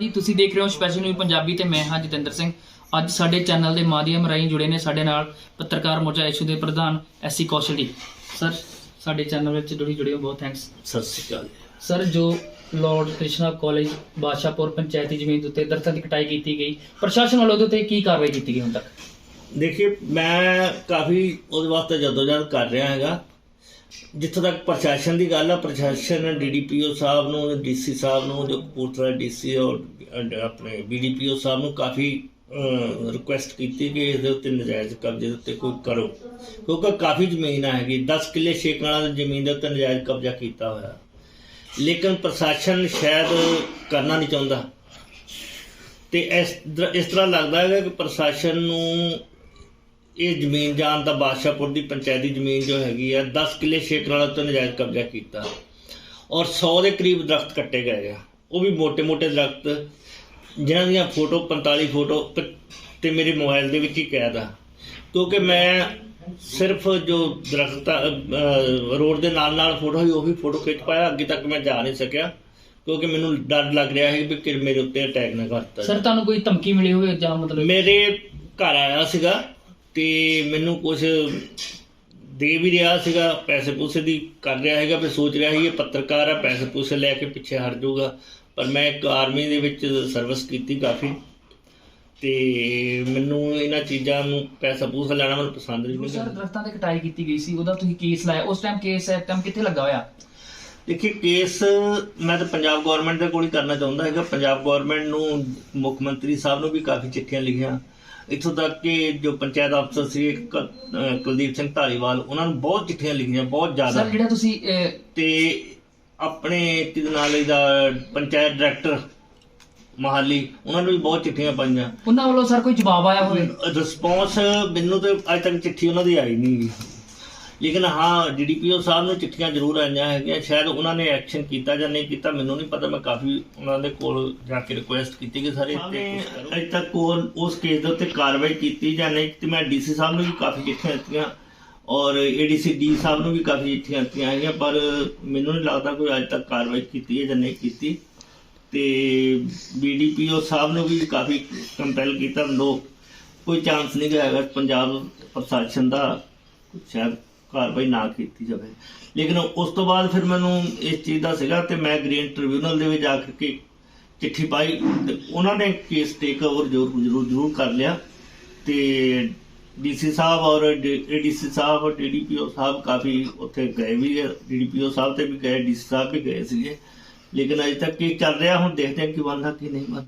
ਜੀ ਤੁਸੀਂ ਦੇਖ ਰਹੇ ਹੋ ਸਪੈਸ਼ਲ ਨਿਊਜ਼ ਪੰਜਾਬੀ ਤੇ ਮੈਂ ਹਾਂ ਜਤਿੰਦਰ ਸਿੰਘ। ਅੱਜ ਸਾਡੇ ਚੈਨਲ ਦੇ ਮਾਧਿਅਮ ਰਾਹੀਂ ਜੁੜੇ ਨੇ ਸਾਡੇ ਨਾਲ ਪੱਤਰਕਾਰ ਮੋਰਚਾ ਇਸ਼ੂ ਦੇ ਪ੍ਰਧਾਨ ਐਸਸੀ ਕੌਸ਼ਲ ਜੀ। ਸਰ ਸਾਡੇ ਚੈਨਲ ਵਿੱਚ ਜੁੜੀ ਜੁੜੇ ਹੋ ਬਹੁਤ ਥੈਂਕਸ ਸਤਿ ਸ਼੍ਰੀ ਅਕਾਲ ਸਰ ਜੋ ਲਾਰਡ ਕ੍ਰਿਸ਼ਨਾ ਕਾਲਜ ਬਾਦਸ਼ਾਹਪੁਰ ਪੰਚਾਇਤੀ ਜ਼ਮੀਨ ਦੇ ਉੱਤੇ ਦਰਖਤਾਂ ਦੀ ਕਟਾਈ ਕੀਤੀ ਗਈ ਪ੍ਰਸ਼ਾਸਨ ਵੱਲੋਂ ਉਹਦੇ ਉੱਤੇ ਕੀ ਕਾਰਵਾਈ ਕੀਤੀ ਗਈ ਹੁਣ ਤੱਕ? ਦੇਖਿਏ ਮੈਂ ਕਾਫੀ ਉਹਦੇ ਵਾਸਤੇ ਜਦੋਜਹਿਦ ਕਰ ਰਿਹਾ ਹੈਗਾ। ਜਿੱਥੋਂ ਤੱਕ ਪ੍ਰਸ਼ਾਸਨ ਦੀ ਗੱਲ ਆ, ਪ੍ਰਸ਼ਾਸਨ ਡੀਡੀਪੀਓ ਸਾਹਿਬ ਨੂੰ, ਡੀਸੀ ਸਾਹਿਬ ਨੂੰ, ਜੋ ਕਪੂਰਥਲਾ ਡੀਸੀ ਔਰ ਅਹ, ਆਪਣੇ ਬੀਡੀਪੀਓ ਸਾਹਿਬ ਨੂੰ ਕਾਫੀ ਰਿਕੁਐਸਟ ਕੀਤੀ ਕਿ ਇਸ ਦੇ ਉੱਤੇ ਨਜਾਇਜ਼ ਕਬਜ਼ੇ ਦੇ ਉੱਤੇ ਕੋਈ ਕਰੋ। ਕਿਉਂਕਿ ਕਾਫੀ ਜ਼ਮੀਨ ਹੈਗੀ 10 ਕਿੱਲੇ ਛੇ ਕਨਾਲਾਂ ਦੀ ਜ਼ਮੀਨ ਦੇ ਉੱਤੇ ਨਜਾਇਜ਼ ਕਬਜ਼ਾ ਕੀਤਾ ਹੋਇਆ। ਲੇਕਿਨ ਪ੍ਰਸ਼ਾਸਨ ਸ਼ਾਇਦ ਕਰਨਾ ਨਹੀਂ ਚਾਹੁੰਦਾ। ਤੇ ਇਸ ਇਸ ਤਰ੍ਹਾਂ ਲੱਗਦਾ ਹੈ ਕਿ ਪ੍ਰਸ਼ਾਸਨ ਨੂੰ ਇਹ ਜ਼ਮੀਨ ਜਾਣ ਦਾ ਬਾਦਸ਼ਾਹਪੁਰ ਦੀ ਪੰਚਾਇਤੀ ਜ਼ਮੀਨ ਜੋ ਹੈਗੀ ਆ 10 ਕਿੱਲੇ 6 ਕਰਾਲਾ ਤੋਂ ਨਜਾਇਜ਼ ਕਬਜ਼ਾ ਕੀਤਾ ਔਰ 100 ਦੇ ਕਰੀਬ ਦਰਖਤ ਕੱਟੇ ਗਏ ਆ। ਉਹ ਵੀ ਮੋٹے-ਮੋٹے ਦਰਖਤ ਜਿਨ੍ਹਾਂ ਦੀਆਂ ਫੋਟੋ 45 ਫੋਟੋ ਤੇ ਮੇਰੇ ਮੋਬਾਈਲ ਦੇ ਵਿੱਚ ਹੀ ਕੈਦ ਆ। ਕਿਉਂਕਿ ਮੈਂ ਸਿਰਫ ਜੋ ਦਰਖਤ ਰੋਡ ਦੇ ਨਾਲ ਨਾਲ ਫੋਟੋ ਹੀ ਉਹ ਵੀ ਫੋਟੋ ਖਿੱਚ ਪਾਇਆ ਅੱਗੇ ਤੱਕ ਮੈਂ ਜਾ ਨਹੀਂ ਸਕਿਆ। ਕਿਉਂਕਿ ਮੈਨੂੰ ਡਰ ਲੱਗ ਰਿਹਾ ਸੀ ਕਿ ਮੇਰੇ ਉੱਤੇ ਅਟੈਕ ਨਾ ਕਰਤਾ ਸਰ ਤੁਹਾਨੂੰ ਕੋਈ ਧਮਕੀ ਮਿਲੀ ਹੋਵੇ ਜਾਂ ਮਤਲਬ ਮੇਰੇ ਘਰ ਆਇਆ ਸੀਗਾ। ਤੇ ਮੈਨੂੰ ਕੁਝ ਦੇ ਵੀ ਰਿਹਾ ਸੀਗਾ ਪੈਸੇ ਪੂਸੇ ਦੀ ਕਰ ਰਿਹਾ ਹੈਗਾ ਵੀ ਸੋਚ ਰਿਹਾ ਸੀ ਇਹ ਪੱਤਰਕਾਰ ਆ ਪੈਸੇ ਪੂਸੇ ਲੈ ਕੇ ਪਿੱਛੇ ਹਟ ਜਾਊਗਾ। ਪਰ ਮੈਂ ਇੱਕ ਆਰਮੀ ਦੇ ਵਿੱਚ ਸਰਵਿਸ ਕੀਤੀ ਕਾਫੀ। ਤੇ ਮੈਨੂੰ ਇਹਨਾਂ ਚੀਜ਼ਾਂ ਨੂੰ ਪੈਸਾ ਪੂਸਾ ਲੈਣਾ ਮੈਨੂੰ ਪਸੰਦ ਨਹੀਂ ਸਰ ਦਰਖਤਾਂ ਦੀ ਕਟਾਈ ਕੀਤੀ ਗਈ ਸੀ ਉਹਦਾ ਤੁਸੀਂ ਕੇਸ ਲਾਇਆ। ਉਸ ਟਾਈਮ ਕੇਸ ਹੈ ਟਾਈਮ ਕਿੱਥੇ ਲੱਗਾ ਹੋਇਆ? ਦੇਖੀ ਕੇਸ ਮੈਂ ਤਾਂ ਪੰਜਾਬ ਗਵਰਨਮੈਂਟ ਦੇ ਕੋਲ ਹੀ ਕਰਨਾ ਚਾਹੁੰਦਾ ਹੈਗਾ। ਪੰਜਾਬ ਗਵਰਨਮੈਂਟ ਨੂੰ ਮੁੱਖ ਮੰਤਰੀ ਸਾਹਿਬ ਨੂੰ ਵੀ ਕਾਫੀ ਚਿੱਠੀਆਂ ਲਿਖੀਆਂ। ਇੱਥੋਂ ਤੱਕ ਕਿ ਜੋ ਪੰਚਾਇਤ ਅਫਸਰ ਸੀ ਕ- ਅਹ ਕੁਲਦੀਪ ਸਿੰਘ ਢਾਲੀਵਾਲ ਉਹਨਾਂ ਨੂੰ ਬਹੁਤ ਚਿੱਠੀਆਂ ਲਿਖੀਆਂ ਬਹੁਤ ਜ਼ਿਆਦਾ। ਸਰ ਜਿਹੜਾ ਤੁਸੀਂ ਅਹ, ਤੇ ਆਪਣੇ ਕਿਹਦੇ ਨਾਲ ਇਹਦਾ ਪੰਚਾਇਤ ਡਾਇਰੈਕਟਰ ਮਹਾਲੀ ਉਹਨਾਂ ਨੂੰ ਵੀ ਬਹੁਤ ਚਿੱਠੀਆਂ ਪਾਈਆਂ। ਉਹਨਾਂ ਵੱਲੋਂ ਸਰ ਕੋਈ ਜਵਾਬ ਆਇਆ ਹੋਵੇ? ਰਿਸਪੌਂਸ ਮੈਨੂੰ ਤੇ ਅੱਜ ਤੱਕ ਚਿੱਠੀ ਉਹਨਾਂ ਦੀ ਆਈ ਨਹੀਂ। ਲੇਕਿਨ ਹਾਂ ਡੀਡੀਪੀਓ ਸਾਹਿਬ ਨੂੰ ਚਿੱਠੀਆਂ ਜ਼ਰੂਰ ਆਈਆਂ ਹੈਗੀਆਂ ਸ਼ਾਇਦ ਉਹਨਾਂ ਨੇ ਐਕਸ਼ਨ ਕੀਤਾ ਜਾਂ ਨਹੀਂ ਕੀਤਾ ਮੈਨੂੰ ਨਹੀਂ ਪਤਾ ਮੈਂ ਕਾਫੀ ਉਹਨਾਂ ਦੇ ਕੋਲ ਜਾ ਕੇ ਰਿਕੁਐਸਟ ਕੀਤੀ ਕਿ ਸਾਰੇ ਇੱਥੇ ਅਜੇ ਤੱਕ ਉਹ ਉਸ ਕੇਸ ਦੇ ਉੱਤੇ ਕਾਰਵਾਈ ਕੀਤੀ ਜਾਂ ਨਹੀਂ ਕੀਤੀ ਮੈਂ ਡੀਸੀ ਸਾਹਿਬ ਨੂੰ ਵੀ ਕਾਫੀ ਚਿੱਠੀਆਂ ਦਿੱਤੀਆਂ ਔਰ ਏਡੀਸੀ ਡੀ ਸਾਹਿਬ ਨੂੰ ਵੀ ਕਾਫੀ ਚਿੱਠੀਆਂ ਦਿੱਤੀਆਂ ਹੈਗੀਆਂ ਪਰ ਮੈਨੂੰ ਨਹੀਂ ਲੱਗਦਾ ਕੋਈ ਅੱਜ ਤੱਕ ਕਾਰਵਾਈ ਕੀਤੀ ਹੈ ਜਾਂ ਨਹੀਂ ਕੀਤੀ। ਤੇ ਬੀਡੀਪੀਓ ਸਾਹਿਬ ਨੂੰ ਵੀ ਕਾਫੀ ਕੰਪੈਲ ਕੀਤਾ ਲੋਕ ਕੋਈ ਚਾਂਸ ਨਹੀਂ ਹੈਗਾ ਪੰਜਾਬ ਪ੍ਰਸ਼ਾਸਨ ਦਾ ਸ਼ਾਇਦ ਕਾਰਵਾਈ ਨਾ ਕੀਤੀ ਜਾਵੇ। ਲੇਕਿਨ ਉਸ ਤੋਂ ਬਾਅਦ ਫਿਰ ਮੈਨੂੰ ਇਸ ਚੀਜ਼ ਦਾ ਸੀਗਾ ਤੇ ਮੈਂ ਗ੍ਰੀਨ ਟ੍ਰਿਬਿਊਨਲ ਦੇ ਵਿੱਚ ਜਾ ਕੇ ਚਿੱਠੀ ਪਾਈ ਤੇ ਉਹਨਾਂ ਨੇ ਕੇਸ ਟੇਕ ਓਵਰ ਜ਼ਰੂਰ ਜ਼ਰੂਰ ਜ਼ਰੂਰ ਕਰ ਲਿਆ। ਤੇ ਡੀਸੀ ਸਾਹਿਬ ਔਰ ਏਡੀਸੀ ਸਾਹਿਬ ਔਰ ਡੀਡੀਪੀਓ ਸਾਹਿਬ ਕਾਫੀ ਉੱਥੇ ਗਏ ਵੀ ਡੀਡੀਪੀਓ ਸਾਹਿਬ ਤੇ ਵੀ ਗਏ ਡੀਸੀ ਸਾਹਿਬ ਵੀ ਗਏ ਸੀਗੇ। ਲੇਕਿਨ ਅਜੇ ਤੱਕ ਕੀ ਚੱਲ ਰਿਹਾ, ਹੁਣ ਦੇਖਦੇ ਹਾਂ ਕੀ ਬਣਦਾ, ਕੀ ਨਹੀਂ ਬਣਦਾ।